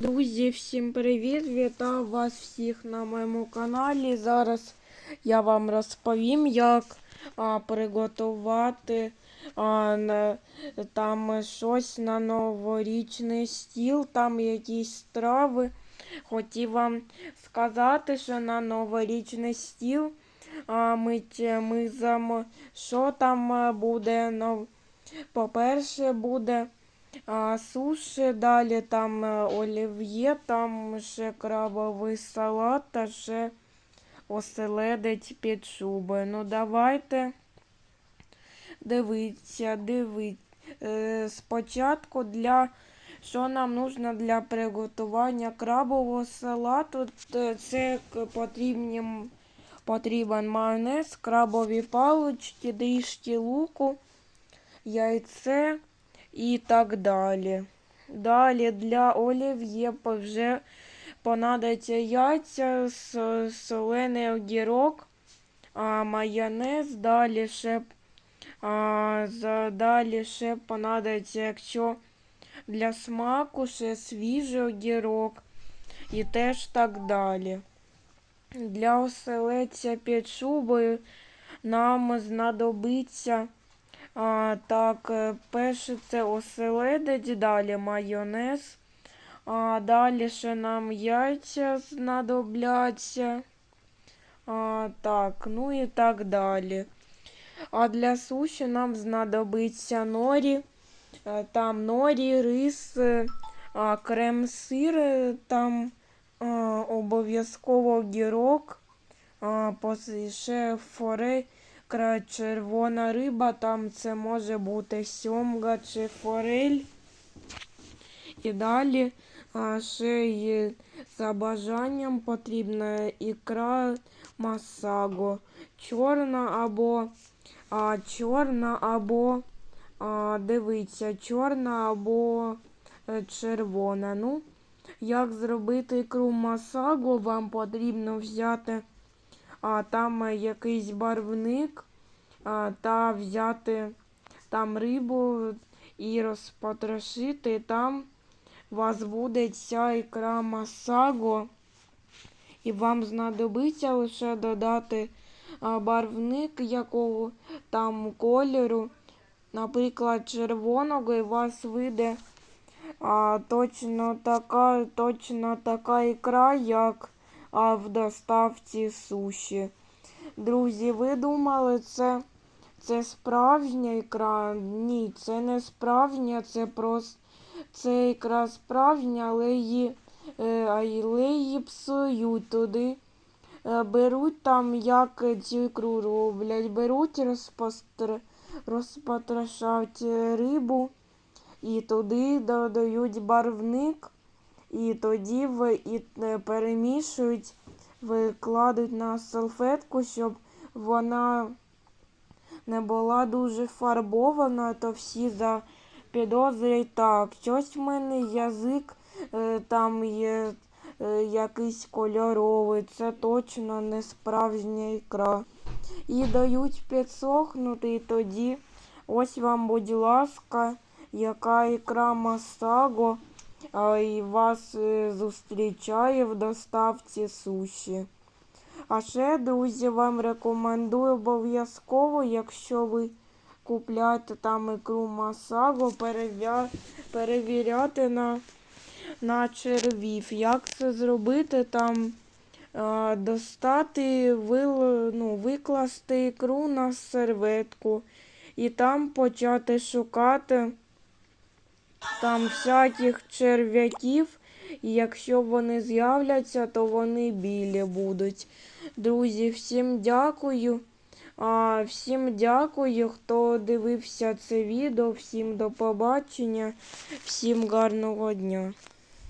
Друзі, всім привіт! Вітаю вас всіх на моєму каналі. Зараз я вам розповім, як а, приготувати а, на, там щось на новорічний стіл, там якісь страви. Хотів вам сказати, що на новорічний стіл а, ми, ми зам... що там буде. Ну, по-перше, буде суші, далі там е, олів'є, там ще крабовий салат та ще оселедець під шубою. Ну давайте дивіться, дивіться. Е, спочатку для що нам нужно для приготування крабового салату, це потрібні, потрібен майонез, крабові палички, дріжки луку, яйце і так далі. Далі для олів'є вже понадобиться яйця, солений огірок, а, майонез, далі ще, а, далі ще понадобиться, якщо для смаку ще свіжий огірок і теж так далі. Для оселедця під шубою нам знадобиться а, так, е, перше це оселедець, далі майонез. А, далі ще нам яйця знадобляться. А, так, ну і так далі. А для суші нам знадобиться норі. Е, Там норі, рис, е, а, крем-сир, е, там обов'язково огірок, а, ще форель, червона риба, там це може бути сьомга чи форель. І далі а, ще є за бажанням потрібна ікра масаго. Чорна або а, чорна або а, дивіться, чорна або е, червона. Ну, як зробити ікру масаго, вам потрібно взяти там е, якийсь барвник а, та взяти там рибу і розпотрошити. Там у вас буде ця ікра масаго. І вам знадобиться лише додати а, барвник якого там кольору, наприклад, червоного, і вас вийде а, точно така, точно така ікра, як а, в доставці суші. Друзі, ви думали, це, це справжня ікра? Ні, це не справжня, це просто це ікра справжня, але її, е, але її псують туди. Е, Беруть там, як цю ікру роблять, беруть, розпостр... розпотрошать рибу і туди додають барвник, і тоді в... і е, перемішують, викладуть на салфетку, щоб вона не була дуже фарбована, то всі запідозрюють так. Щось в мене язик е, там є е, якийсь кольоровий, це точно не справжня ікра. І дають підсохнути, і тоді ось вам, будь ласка, яка ікра Масаго і вас е, зустрічає в доставці суші. А ще, друзі, вам рекомендую обов'язково, якщо ви купляєте там ікру Масаго, перевя... перевіряти на, на червів. Як це зробити? Там достати, вил... ну, викласти ікру на серветку і там почати шукати там всяких черв'яків. І якщо вони з'являться, то вони білі будуть. Друзі, всім дякую. А, всім дякую, хто дивився це відео. Всім до побачення, всім гарного дня.